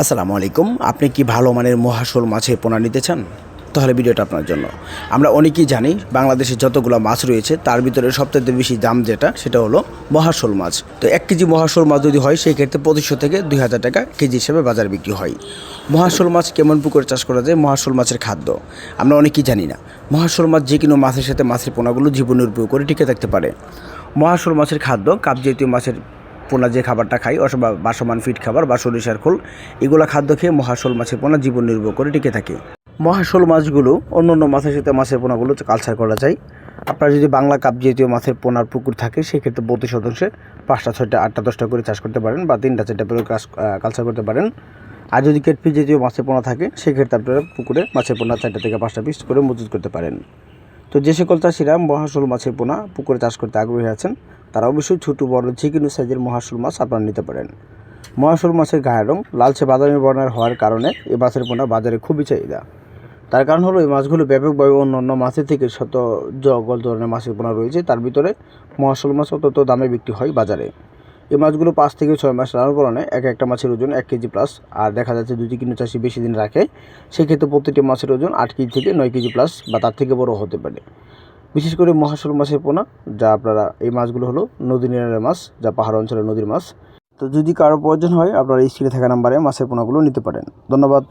আসসালামু আলাইকুম। আপনি কি ভালো মানের মহাশোল মাছের পোনা নিতে চান? তাহলে ভিডিওটা আপনার জন্য। আমরা অনেকেই জানি বাংলাদেশে যতগুলো মাছ রয়েছে, তার ভিতরে সবথেকে বেশি দাম যেটা, সেটা হলো মহাশোল মাছ। তো এক কেজি মহাশোল মাছ যদি হয় সেই ক্ষেত্রে পঁচিশশো থেকে দুই হাজার টাকা কেজি হিসেবে বাজারে বিক্রি হয়। মহাশোল মাছ কেমন পুকুরে চাষ করা যায়? মহাশোল মাছের খাদ্য। আমরা অনেকেই জানি না। মহাশোল মাছ যে কোনো মাছের সাথে মাছের পোনাগুলো জীবন নির্ভর করে টিকে থাকতে পারে। মহাশোল মাছের খাদ্য, কাপ জাতীয় মাছের পোনা যে খাবারটা খাই, অথবা বাসমান ফিট খাবার বা সরিষার খোল, এগুলো খাদ্য খেয়ে মহাশোল মাছের পোনা জীবন নির্ভর করে টিকে থাকে। মহাশোল মাছগুলো অন্য অন্য মাছের সাথে মাছের পোনাগুলো কালচার করা যায়। আপনার যদি বাংলা কাপ জাতীয় মাছের পোনার পুকুর থাকে, সেক্ষেত্রে বত্রিশ শতাংশে পাঁচটা, ছয়টা, আটটা, দশটা করে চাষ করতে পারেন বা তিনটা, চারটা করে কালচার করতে পারেন। আর যদি কেটপি জাতীয় মাছের পোনা থাকে, সেক্ষেত্রে আপনারা পুকুরে মাছের পোনা চারটা থেকে পাঁচটা পিস করে মজুত করতে পারেন। তো যে সকল চাষিরা মহাশোল মাছের পোনা পুকুরে চাষ করতে আগ্রহী আছেন তারা অবশ্যই ছোটো, বড়, যে কোনো সাইজের মহাশোল মাছ আপনারা নিতে পারেন। মহাশোল মাছের গায়ের রং লালচে বাদামি বর্ণের হওয়ার কারণে এই মাছের পোনা বাজারে খুবই চাহিদা। তার কারণ হলো এই মাছগুলো ব্যাপকভাবে অন্য অন্য মাছের থেকে শত জগল ধরনের মাছের পোনা রয়েছে, তার ভিতরে মহাশোল মাছ অত্যন্ত দামে বিক্রি হয় বাজারে। এই মাছগুলো পাঁচ থেকে ছয় মাস লালন কারণে এক একটা মাছের ওজন এক কেজি প্লাস আর দেখা যাচ্ছে দুটি কিলো চাষি বেশি দিন রাখে, সেক্ষেত্রে প্রতিটি মাছের ওজন আট কেজি থেকে নয় কেজি প্লাস বা তার থেকে বড় হতে পারে। বিশেষ করে মহাশোল মাছের পোনা, যা আপনারা এই মাছগুলো হলো নদী নিরানের মাছ, যা পাহাড় অঞ্চলের নদীর মাছ। তো যদি কারও প্রয়োজন হয়, আপনারা এই স্ক্রিনে থাকা নাম্বারে মাছের পোনাগুলো নিতে পারেন। ধন্যবাদ।